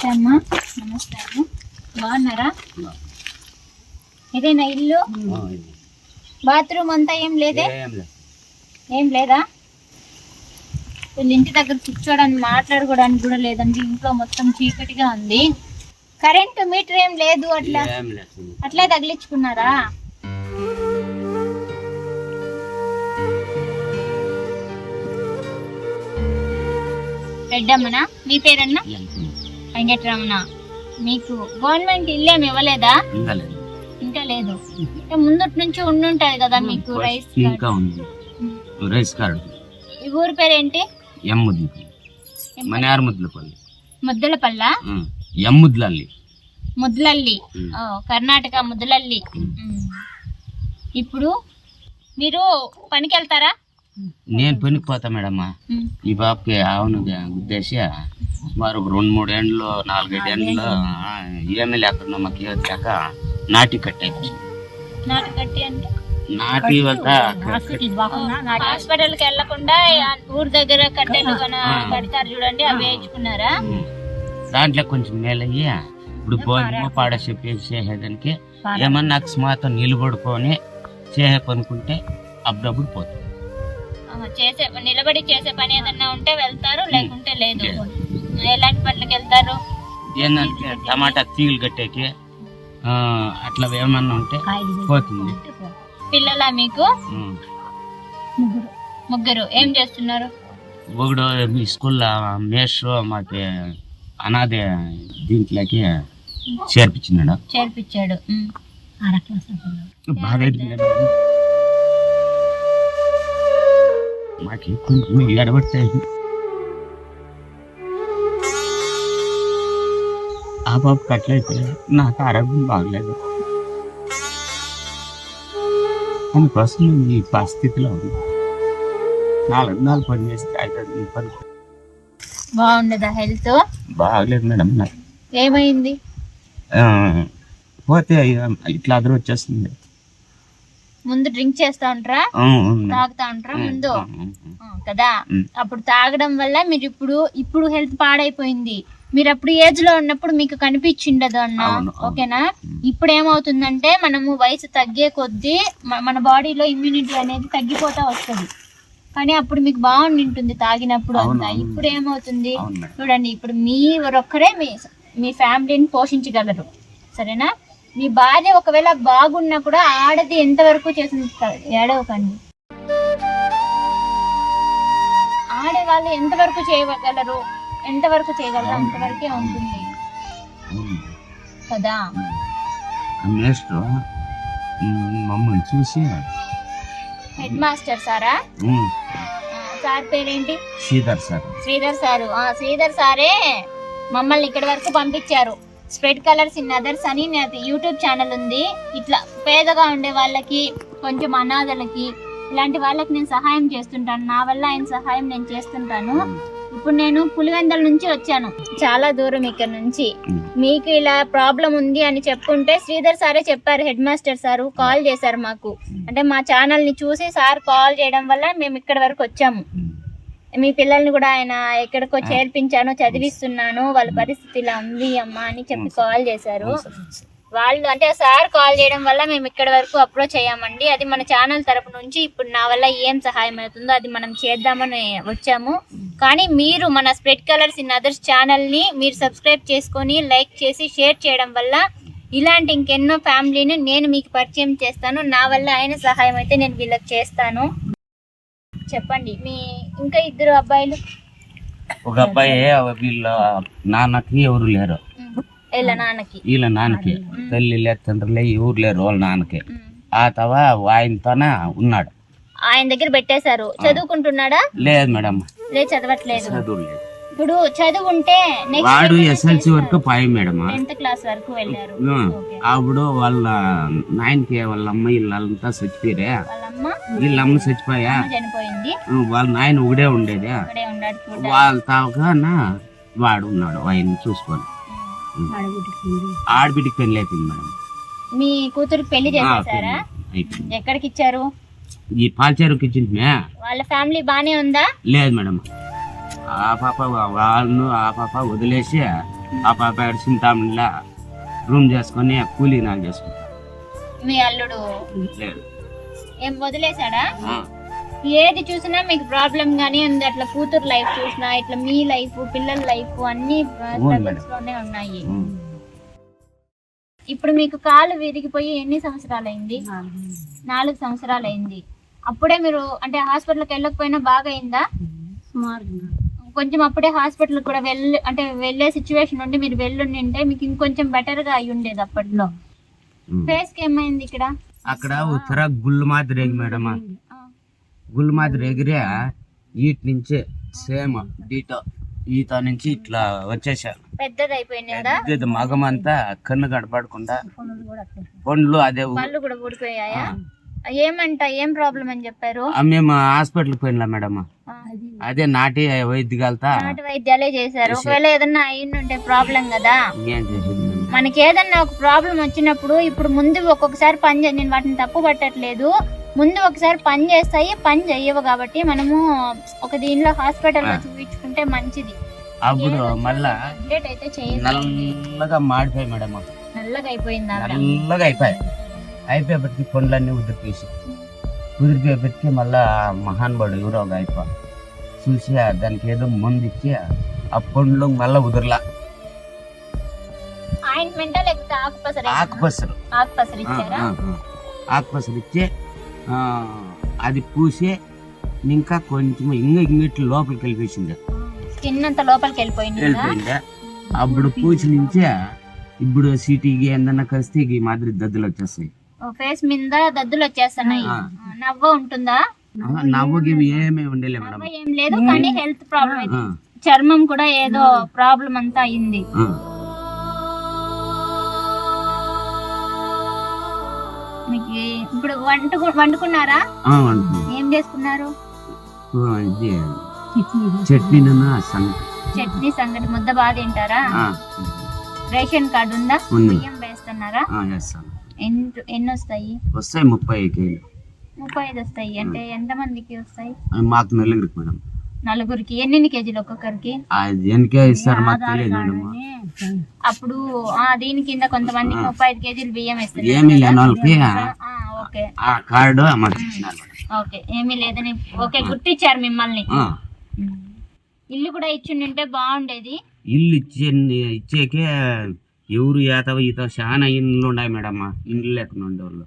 నమస్తే అమ్మా నమస్తే అమ్మ బాగున్నారా ఇదేనా ఇల్లు? బాత్రూమ్ అంతా ఏం లేదే? ఏం లేదా. వీళ్ళ ఇంటి దగ్గర కూర్చోడానికి మాట్లాడుకోవడానికి కూడా లేదండి. ఇంట్లో మొత్తం చీకటిగా ఉంది. కరెంటు మీటర్ ఏం లేదు అట్లా? అట్లే తగిలించుకున్నారా? రెడ్డమ్మనా మీ పేరన్నా? వెంకటరమణ మీకు గవర్నమెంట్ ఇల్లు ఏమి ఇవ్వలేదా. ఇంకా లేదు. అంటే ముందటి నుంచి ఉండుంటది కదా మీకు రైస్. ఇంకా ఉంది. Rice card. ఈ ఊరి పేరు ఏంటి మనార్ ముద్దులపల్లి. ముద్దలపల్ల? ముద్లల్లి ఉమ్. ఓ, కర్ణాటక. ఉమ్. ఇప్పుడు మీరు పనికి వెళ్తారా నేను పనికి పోతా మేడమ్మా. ఈ బాబుకి ఆవును ఉద్దేశి సుమారు ఒక రెండు మూడు ఏండ్లు నాలుగైదు ఏండ్లు ఏమీ లేకుండా మాకు ఏది లేక నాటి కట్టేది నాటు కట్టి అంటే? నాటి అంతా హాస్పిటల్కి వెళ్ళకుండా ఊరి దగ్గర కట్టెలు కొన- కడతారు చూడండి అవి వేయించుకున్నారా? దాంట్లో కొంచెం మేలయ్యి ఇప్పుడు భోజనం పాడ చెప్పేసి చేసేదానికి ఏమన్నా అకస్మాత్ నిలబడుకొని చేసే పనుకుంటే అప్పుడప్పుడు పోతాం. ఆ, చేసే నిలబడి చేసే పని ఏదన్నా ఉంటే వెళ్తారు లేకుంటే లేదు. ఎలాంటి పనులకు వెళ్తారు? ఏంటంటే టమాటా తీగలు కట్టేకి అట్లా ఏమన్నా ఉంటే పోతుంది. పిల్లల మీకు? ఉం. ముగ్గురు. ఏం చేస్తున్నారు? ఒకడు మీ స్కూల్లో మేషో మాకు అనాథ దీంట్లోకి చేర్పించినాడు. చేర్పించాడు. బాగా మాకు కొంచెం ఎడబడతాయి ఆ బాబు కట్లయిపోయా నాకు ఆరోగ్యం బాగలేదు. అందుకోసం నేను ఈ పరిస్థితిలో ఉంది నాలుగు నాలుగు పని చేస్తే ఐదు పని బాగుండదా హెల్త్? బాగలేదు మేడం నాకు. ఏమైంది? ఆ, పోతే ఇట్లా అదరు వచ్చేస్తుంది ముందు డ్రింక్ చేస్తా ఉంటారా. తాగుతా ఉంటారా ముందు? కదా. అప్పుడు తాగడం వల్ల మీరు ఇప్పుడు ఇప్పుడు హెల్త్ పాడైపోయింది. మీరు అప్పుడు ఏజ్లో ఉన్నప్పుడు మీకు కనిపించిండదు అన్న. ఓకేనా? ఇప్పుడు ఏమవుతుందంటే మనము వయసు తగ్గే కొద్దీ మ- మన బాడీలో ఇమ్యూనిటీ అనేది తగ్గిపోతా వస్తుంది. కానీ అప్పుడు మీకు బాగుండి ఉంటుంది తాగినప్పుడు అంతా. ఇప్పుడు ఏమవుతుంది. చూడండి ఇప్పుడు మీరొక్కరే మీ మీ ఫ్యామిలీని పోషించగలరు. సరేనా? మీ భార్య ఒకవేళ బాగున్నా కూడా ఆడది ఎంతవరకు చేసింది ఏడవకండి. ఆడవాళ్ళు ఎంతవరకు చేయగలరు ఎంతవరకు చేయగలరు అంతవరకే ఉంటుంది. కదా? మమ్మల్ని చూసి హెడ్ మాస్టర్ సారా? సార్ పేరేంటి? శ్రీధర్ సార్. శ్రీధర్ సారు. ఆ శ్రీధర్ సారే మమ్మల్ని ఇక్కడి వరకు పంపించారు. స్ప్రెడ్ కలర్స్ ఇన్ అదర్స్ అని నాది యూట్యూబ్ ఛానల్ ఉంది. ఇట్లా పేదగా ఉండే వాళ్ళకి కొంచెం అనాథలకి ఇలాంటి వాళ్ళకి నేను సహాయం చేస్తుంటాను. నా వల్ల ఆయన సహాయం నేను చేస్తుంటాను. ఇప్పుడు నేను పులివెందల నుంచి వచ్చాను. చాలా దూరం ఇక్కడ నుంచి. మీకు ఇలా ప్రాబ్లం ఉంది అని చెప్పుంటే శ్రీధర్ సారే చెప్పారు హెడ్ మాస్టర్ సారు కాల్ చేశారు మాకు. అంటే మా ఛానల్ని చూసి సార్ కాల్ చేయడం వల్ల మేము ఇక్కడ వరకు వచ్చాము. మీ పిల్లల్ని కూడా ఆయన ఎక్కడికో చేర్పించాను చదివిస్తున్నాను వాళ్ళ పరిస్థితి ఇలా ఉంది అమ్మా అని చెప్పి కాల్ చేశారు. వాళ్ళు అంటే సార్ కాల్ చేయడం వల్ల మేము ఇక్కడ వరకు అప్రోచ్ అయ్యామండి. అది మన ఛానల్ తరపు నుంచి ఇప్పుడు నా వల్ల ఏం సహాయం అవుతుందో అది మనం చేద్దామని వచ్చాము. కానీ మీరు మన స్ప్రెడ్ కలర్స్ ఇన్ అదర్స్ ఛానల్ని మీరు సబ్స్క్రైబ్ చేసుకొని లైక్ చేసి షేర్ చేయడం వల్ల ఇలాంటి ఇంకెన్నో ఫ్యామిలీని నేను మీకు పరిచయం చేస్తాను. నా వల్ల అయిన సహాయం అయితే నేను వీళ్ళకి చేస్తాను. చెప్పండి. మీ ఇంకా ఇద్దరు అబ్బాయిలు? ఒక అబ్బాయి వీళ్ళ నాన్నకి ఎవరు లేరు. వీళ్ళ నాన్నకి? వీళ్ళ నాన్నకి. తల్లి లేదు తండ్రి లేదు ఎవరు లేరు వాళ్ళ నాన్నకి. ఆ తవ ఆయనతోనే ఉన్నాడు. ఆయన దగ్గర పెట్టేశారు. చదువుకుంటున్నాడా? లేదు మేడం. లేదు చదవట్లేదు. చదువు లేదు ఇప్పుడు చదువు ఉంటే వాడు ఎస్ఎల్సి వరకు పాయి మేడం టెన్త్ క్లాస్ వరకు వెళ్ళారు. అప్పుడు వాళ్ళ నాయనకి వాళ్ళ అమ్మ వీళ్ళంతా చచ్చిపోయారే? వాళ్ళ అమ్మ చచ్చిపోయా? చనిపోయింది. వాళ్ళ నాయన ఒకడే ఉండేదే. వాళ్ళ తావగాన వాడు ఉన్నాడు ఆయన చూసుకొని. ఆడబిడ్డకి పెళ్ళి. అయిపోయింది మేడం. మీ కూతురికి పెళ్ళి అయిపోయింది. ఎక్కడికి ఇచ్చారు ఈ పాల్చేరుకి ఇచ్చింది వాళ్ళ ఫ్యామిలీ బానే ఉందా? లేదు మేడం. ఆ పాప వాళ్ళు ఆ పాప వదిలేసి ఆ పాప చింతామణిలా రూమ్ చేసుకొని కూలీ నాకు చేసుకుంటా. మీ అల్లుడు లేదు. ఏం వదిలేశాడా? ఏది చూసినా మీకు ప్రాబ్లం గానీ ఉంది. అట్లా కూతురు లైఫ్ చూసినా ఇట్లా మీ లైఫ్ పిల్లల లైఫ్ అన్ని లోనే ఉన్నాయి. ఇప్పుడు మీకు కాలు విరిగిపోయి ఎన్ని సంవత్సరాలు అయింది నాలుగు సంవత్సరాలు అయింది అప్పుడే మీరు అంటే హాస్పిటల్కి వెళ్ళకపోయినా బాగా అయిందా కొంచెం అప్పుడే హాస్పిటల్ కూడా వెళ్ళి అంటే వెళ్ళే సిచ్యువేషన్ ఉండి మీరు వెళ్ళుండింటే మీకు ఇంకొంచెం బెటర్గా అయి ఉండేది అప్పట్లో. ఫేస్కి ఏమైంది ఇక్కడ? అక్కడ ఉత్తర గుళ్ళు మాదిరి మేడం. గుళ్ళు మాదిరి ఎగిరే ఈటి నుంచే సేమ్ డీటో ఈత నుంచి ఇట్లా వచ్చేసారు. పెద్దది మగమంతా కన్ను గడపడకుండా పండ్లు అదే పళ్ళు కూడా ఊడిపోయాయా? ఏమంట? ఏం ప్రాబ్లం అని చెప్పారు? మేము హాస్పిటల్కి పోయినా మేడం. అదే నాటి వైద్యగాలతో నాటు వైద్యాలే చేశారు. ఒకవేళ ఏదన్నా అయ్యిండుంటే ప్రాబ్లం కదా? మనకి ఏదన్నా ఒక ప్రాబ్లం వచ్చినప్పుడు ఇప్పుడు ముందు ఒక్కొక్కసారి పని చే నేను వాటిని తప్పు పట్టట్లేదు. ముందు ఒకసారి పని చేస్తాయి పని చెయ్యవు కాబట్టి మనము ఒక దీనిలో హాస్పిటల్లో చూపించుకుంటే మంచిది. అప్పుడు మళ్ళా అయితే నల్లగా మాడిపోయి మేడం. నల్లగా అయిపోయింది? నల్లగా అయిపోయాయి. అయిపోయేపటికి పండ్లన్నీ ఉదిరిపేసి. ఉదిరిపోయేపటికి మళ్ళా మహానుభావుడు ఎవరో ఒక అయిపో. చూసి దానికి ఏదో మందు ఇచ్చి ఆ పండ్లు మళ్ళా ఉదరలా. ఆకుపసరు ఆకుపసరు ఇచ్చి అది పూసి ఇంకా కొంచెం ఇంకా ఇంగిట్లు లోపలికి వెళ్ళిపోయింది. స్కిన్ అంతా లోపలికి వెళ్ళిపోయింది? అప్పుడు పూసి నుంచి ఇప్పుడు సిటీకి ఏందన్నా కలిస్తే ఈ మాదిరి దద్దులు వచ్చేస్తాయి. ఫేస్ మీద దద్దులు వచ్చేస్తున్నాయి. నవ్వ ఉంటుందా? నవ్వుకి ఏమీ ఉండలే మేడం. నవ్వ ఏం లేదు కానీ హెల్త్ ప్రాబ్లం చర్మం కూడా ఏదో ప్రాబ్లం అంతా అయింది. మీకు ఇప్పుడు వంట వండుకున్నారా. ఏం చేసుకున్నారు? చట్నీ సంగతి చట్నీ సంగటి. ముద్ద బాగా తింటారా? రేషన్ కార్డు ఉందా. బియ్యం వేస్తున్నారా? ఎన్ని వస్తాయి వస్తాయి ముప్పై కేజీలు. ముప్పై ఐదు వస్తాయి అంటే ఎంత మందికి వస్తాయి? మాకు నలుగురికి మేడం. నలుగురికి. ఎన్ని కేజీలు ఒక్కొక్కరికి? ఇస్తారు మాకు తెలియదు మేడం. అప్పుడు ఆ దీని కింద కొంతమందికి ముప్పై ఐదు కేజీలు బియ్యం వేస్తారు. ఏమీ లేని వాళ్ళకి ఆ, ఓకే. ఆ కార్డు ఓకే. ఏమీ లేదని ఓకే గుర్తించారు మిమ్మల్ని. ఇల్లు కూడా ఇచ్చిండింటే బాగుండేది. ఇల్లు ఇచ్చే ఇచ్చేకే ఎవరు ఏతవ ఈత చాలా ఇండ్లు ఉన్నాయి మేడం ఇండ్లు లేకుండా ఉండేవాళ్ళు.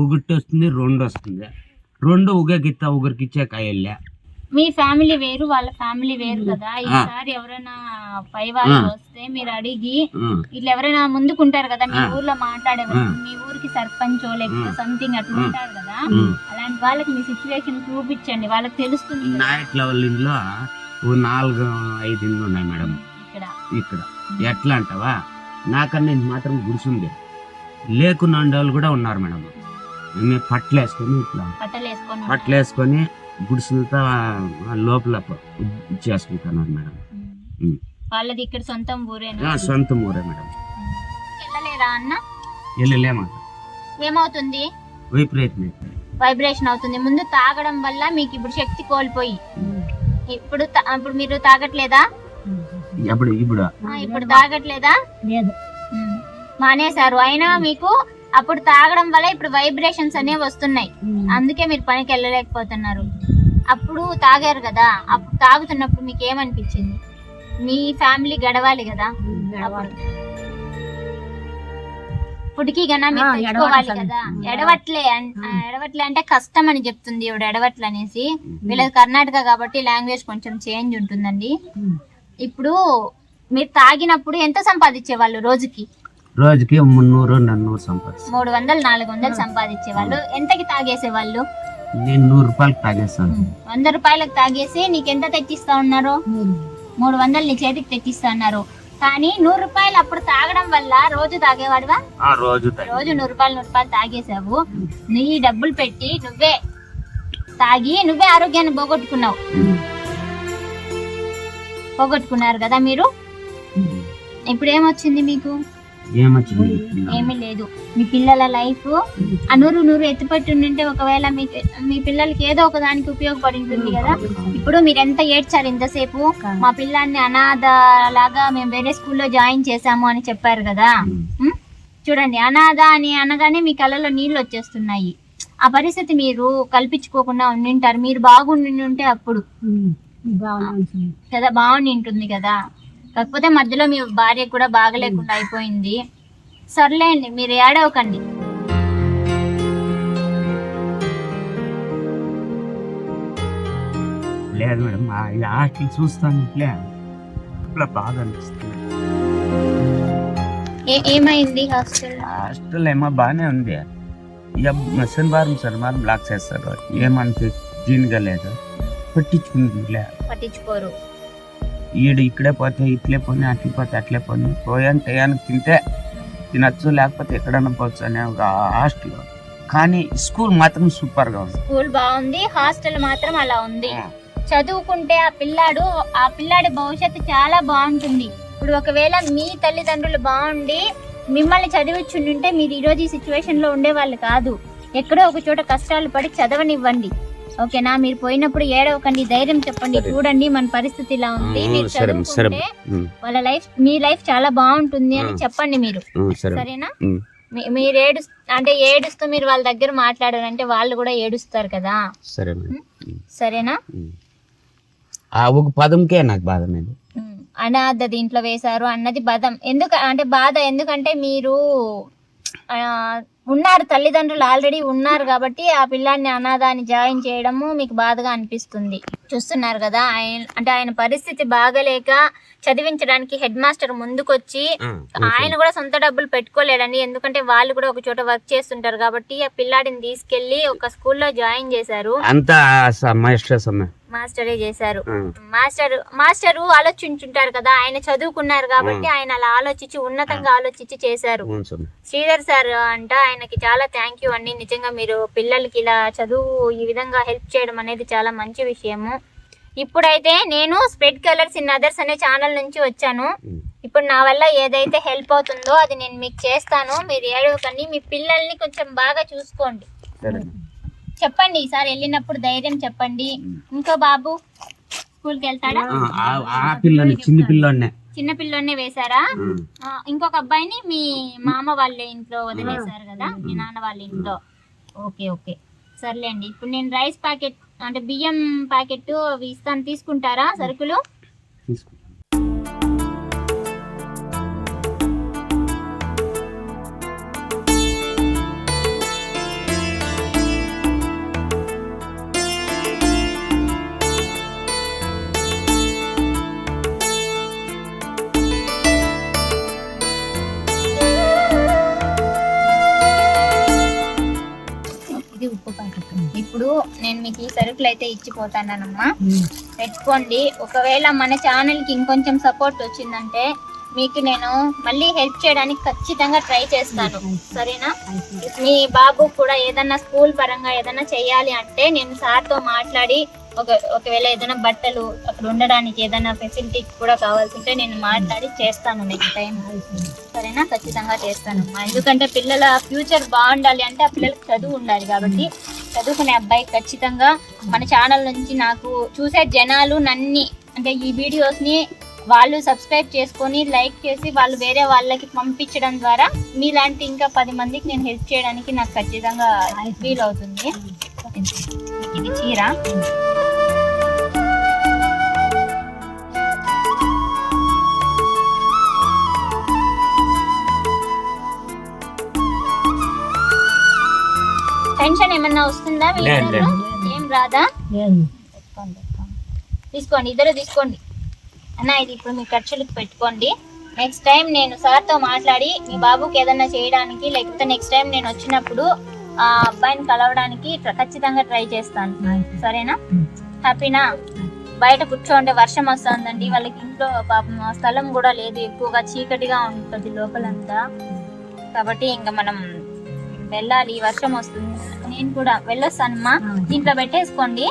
ఒకటి వస్తుంది రెండు వస్తుంది. రెండు ఉగకిత్తా ఒకరికి ఇచ్చే కాయల్లే. మీ ఫ్యామిలీ వేరు వాళ్ళ ఫ్యామిలీ వేరు కదా. ఈసారి ఎవరైనా పై వాళ్ళు వస్తే మీరు అడిగి ఇట్లా ఎవరైనా ముందుకుంటారు కదా మీ ఊర్లో మాట్లాడేవారు మీ ఊరికి సర్పంచ్ లేకపోతే సంథింగ్ అట్లా ఉంటారు కదా. అలాంటి వాళ్ళకి మీ సిచ్యువేషన్ చూపించండి. వాళ్ళకి తెలుస్తుంది నాయట్ లెవెల్ ఇంట్లో ఓ నాలుగు ఐదు ఇండ్లు ఉన్నాయి మేడం. ఇక్కడ. ఇక్కడ. ఎట్లా అంటావా? నాకన్నా ఇది మాత్రం గుడిసుంది లేకున్నా ఉండేవాళ్ళు కూడా ఉన్నారు మేడం. మేము పట్లు వేసుకొని ఇట్లా బట్టలు వేసుకొని పట్లు వేసుకొని గుడిసెలతో లోపల చేసుకుంటున్నారు మేడం. వాళ్ళది ఇక్కడ సొంతం ఊరేనా? సొంత ఊరే మేడం. వెళ్ళలేరా అన్న? వెళ్ళలేమాట ఏమవుతుంది? విపరీతం వైబ్రేషన్ అవుతుంది. ముందు తాగడం వల్ల మీకు ఇప్పుడు శక్తి కోల్పోయి. ఇప్పుడు ఇప్పుడు మీరు తాగట్లేదా? ఎప్పుడు ఇప్పుడు ఆ, ఇప్పుడు తాగట్లేదా? లేదు. మానేశారు. అయినా మీకు అప్పుడు తాగడం వల్ల ఇప్పుడు వైబ్రేషన్స్ అనేవి వస్తున్నాయి. అందుకే మీరు పనికి వెళ్ళలేకపోతున్నారు. అప్పుడు తాగారు కదా. అప్పుడు తాగుతున్నప్పుడు మీకు ఏమనిపించింది? మీ ఫ్యామిలీ గడవాలి కదా. ఇప్పటికీ గనా మీరు తెచ్చుకోవాలి. కదా. ఎడవట్లే ఎడవట్లే అంటే కష్టం అని చెప్తుంది ఇవిడ ఎడవట్లే అనేసి వీళ్ళది కర్ణాటక కాబట్టి లాంగ్వేజ్ కొంచెం చేంజ్ ఉంటుందండి. ఇప్పుడు మీరు తాగినప్పుడు ఎంత సంపాదించే వాళ్ళు రోజుకి? రోజుకి మున్నూరు నన్నూరు సంపాదిస్తాను మూడు వందలు నాలుగు వందలు సంపాదించే వాళ్ళు ఎంతకి తాగేసే వాళ్ళు నేను నూరు రూపాయలకి తాగేస్తాను. వంద రూపాయలకు తాగేసి నీకెంత తెచ్చిస్తా ఉన్నారు? మూడు. వందలు నీ చేతికి తెచ్చిస్తా ఉన్నారు. కానీ నూరు రూపాయలు అప్పుడు తాగడం వల్ల రోజు తాగేవాడివా? ఆ రోజు రోజు నూరు రూపాయలు నూరు రూపాయలు తాగేసావు. నీ డబ్బులు పెట్టి నువ్వే తాగి నువ్వే ఆరోగ్యాన్ని పోగొట్టుకున్నావు. పోగొట్టుకున్నారు కదా మీరు? ఇప్పుడు ఏమొచ్చింది మీకు? ఏమీ లేదు. మీ పిల్లల లైఫ్ అనూరు నూరు ఎత్తుపట్టి ఉంటే ఒకవేళ మీ మీ పిల్లలకి ఏదో ఒక దానికి ఉపయోగపడి ఉంటుంది కదా. ఇప్పుడు మీరు ఎంత ఏడ్చారు ఇంతసేపు? మా పిల్లాన్ని అనాథ లాగా మేము వేరే స్కూల్లో జాయిన్ చేశాము అని చెప్పారు కదా? చూడండి అనాథ అని అనగానే మీ కళ్ళలో నీళ్ళు వచ్చేస్తున్నాయి. ఆ పరిస్థితి మీరు కల్పించుకోకుండా ఉండింటారు. మీరు బాగుండి ఉంటే అప్పుడు కదా బాగుండి ఉంటుంది కదా. కాకపోతే మధ్యలో మీ భార్య కూడా బాగలేకుండా అయిపోయింది. సర్లేండి మీరు ఏడవకండి. లేదు మేడం హాస్టల్ చూస్తాను ఇట్లే ఇట్లా బాగా అనిపిస్తుంది. ఏ- ఏమైంది హాస్టల్? హాస్టల్ ఏమో బాగానే ఉంది. ఇక శనివారం శనివారం బ్లాక్ చేస్తారు. ఏమంటే దీనిగా లేదు. పట్టించుకుంది లే పట్టించుకోరు. ఈడు ఇక్కడే పోతే ఇట్లే పోనీ అట్లే పోతే అట్లే పోనీ. పోయాను టయానికి తింటే తినచ్చు లేకపోతే ఎక్కడైనా పోవచ్చు అనే ఒక హాస్టల్ కానీ స్కూల్ మాత్రం సూపర్గా ఉంది. స్కూల్ బాగుంది హాస్టల్ మాత్రం అలా ఉంది. చదువుకుంటే ఆ పిల్లాడు ఆ పిల్లాడి భవిష్యత్తు చాలా బాగుంటుంది. ఇప్పుడు ఒకవేళ మీ తల్లిదండ్రులు బాగుండి మిమ్మల్ని చదివించుంటే మీరు ఈ రోజు ఈ సిచ్యువేషన్లో ఉండేవాళ్ళు కాదు. ఎక్కడో ఒక చోట కష్టాలు పడి చదవనివ్వండి. ఓకేనా? మీరు పోయినప్పుడు ఏడవకండి ధైర్యం చెప్పండి. చూడండి మన పరిస్థితి ఇలా ఉంది మీరు. చదువుకుంటే వాళ్ళ లైఫ్ మీ లైఫ్ చాలా బాగుంటుంది అని. చెప్పండి మీరు. సరేనా? మీరు ఏడు అంటే ఏడుస్తూ మీరు వాళ్ళ దగ్గర మాట్లాడారంటే వాళ్ళు కూడా ఏడుస్తారు కదా. సరేనా. ఆ ఒక పదంకే నాకు బాధ అనాథ దీంట్లో వేశారు అన్నది బదం. ఎందుకు అంటే బాధ ఎందుకంటే మీరు ఉన్నారు తల్లిదండ్రులు ఆల్రెడీ ఉన్నారు కాబట్టి ఆ పిల్లాన్ని అనాథాన్ని జాయిన్ చేయడము మీకు బాధగా అనిపిస్తుంది. చూస్తున్నారు కదా ఆయన అంటే ఆయన పరిస్థితి బాగలేక చదివించడానికి హెడ్ మాస్టర్ ముందుకొచ్చి ఆయన కూడా సొంత డబ్బులు పెట్టుకోలేడండి ఎందుకంటే వాళ్ళు కూడా ఒక చోట వర్క్ చేస్తుంటారు కాబట్టి ఆ పిల్లాడిని తీసుకెళ్ళి ఒక స్కూల్లో జాయిన్ చేశారు. అంతా మాస్టర్ చేశారు. మాస్టర్ మాస్టర్ ఆలోచించుంటారు కదా ఆయన చదువుకున్నారు కాబట్టి ఆయన అలా ఆలోచించి ఉన్నతంగా ఆలోచించి చేశారు. శ్రీధర్ సార్ అంట ఆయనకి చాలా థ్యాంక్ యూ అండి. నిజంగా మీరు పిల్లలకి ఇలా చదువు ఈ విధంగా హెల్ప్ చేయడం అనేది చాలా మంచి విషయము. ఇప్పుడైతే నేను స్ప్రెడ్ కలర్స్ ఇన్ అదర్స్ అనే ఛానల్ నుంచి వచ్చాను. ఇప్పుడు నా వల్ల ఏదైతే హెల్ప్ అవుతుందో అది నేను మీకు చేస్తాను. మీరు ఏడవకండి. మీ పిల్లల్ని కొంచెం బాగా చూసుకోండి. చెప్పండి ఈసారి వెళ్ళినప్పుడు ధైర్యం చెప్పండి. ఇంకో బాబు స్కూల్కి వెళ్తాడా ఆ పిల్లని చిన్న పిల్లోనే చిన్న పిల్లోనే వేశారా? ఇంకొక అబ్బాయిని మీ మామ వాళ్ళ ఇంట్లో వదిలేశారు కదా మీ నాన్న వాళ్ళ ఇంట్లో. Okay okay. సర్లేండి ఇప్పుడు నేను రైస్ ప్యాకెట్ అంటే బియ్యం ప్యాకెట్ అవి ఇస్తాను తీసుకుంటారా సరుకులు? తీసుకో ఇప్పుడు నేను మీకు ఈ సరుకులు అయితే ఇచ్చిపోతానమ్మా పెట్టుకోండి. ఒకవేళ మన ఛానల్కి ఇంకొంచెం సపోర్ట్ వచ్చిందంటే మీకు నేను మళ్ళీ హెల్ప్ చేయడానికి ఖచ్చితంగా ట్రై చేస్తాను. సరేనా? మీ బాబు కూడా ఏదన్నా స్కూల్ పరంగా ఏదన్నా చేయాలి అంటే నేను సార్తో మాట్లాడి ఒక ఒకవేళ ఏదైనా బట్టలు అక్కడ ఉండడానికి ఏదైనా ఫెసిలిటీ కూడా కావాల్సి ఉంటే నేను మాట్లాడి చేస్తాను నెక్స్ట్ టైం. సరేనా? ఖచ్చితంగా చేస్తాను ఎందుకంటే పిల్లల ఫ్యూచర్ బాగుండాలి అంటే ఆ పిల్లలకి చదువు ఉండాలి కాబట్టి చదువుకునే అబ్బాయి ఖచ్చితంగా మన ఛానల్ నుంచి నాకు చూసే జనాలు నన్ని. అంటే ఈ వీడియోస్ని వాళ్ళు సబ్స్క్రైబ్ చేసుకొని లైక్ చేసి వాళ్ళు వేరే వాళ్ళకి పంపించడం ద్వారా మీలాంటి ఇంకా పది మందికి నేను హెల్ప్ చేయడానికి నాకు ఖచ్చితంగా ఫీల్ అవుతుంది. ఇది చీర. టెన్షన్ ఏమన్నా వస్తుందా మీ లేదు, ఇద్దరిలో? ఏం రాదా? పెట్టుకోండి, పెట్టుకోండి. తీసుకోండి ఇద్దరు తీసుకోండి. అన్న ఇది ఇప్పుడు మీ ఖర్చులకు పెట్టుకోండి. నెక్స్ట్ టైం నేను సార్తో మాట్లాడి మీ బాబుకి ఏదన్నా చేయడానికి లేకపోతే నెక్స్ట్ టైం నేను వచ్చినప్పుడు ఆ అబ్బాయిని కలవడానికి ట్ర- ఖచ్చితంగా ట్రై చేస్తాను. సరేనా? హ్యాపీనా? బయట కూర్చోండి వర్షం వస్తుందండి. వాళ్ళకి ఇంట్లో పాపం స్థలం కూడా లేదు ఎక్కువగా చీకటిగా ఉంటుంది లోపలంతా. కాబట్టి ఇంకా మనం వెళ్ళాలి వర్షం వస్తుంది. నేను కూడా వెళ్ళొస్తానమ్మా. దీంట్లో పెట్టేసుకోండి.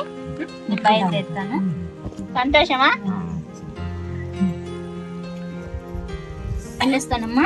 నేను బయలుదేరుతాను. సంతోషమా? వెళ్ళొస్తానమ్మా.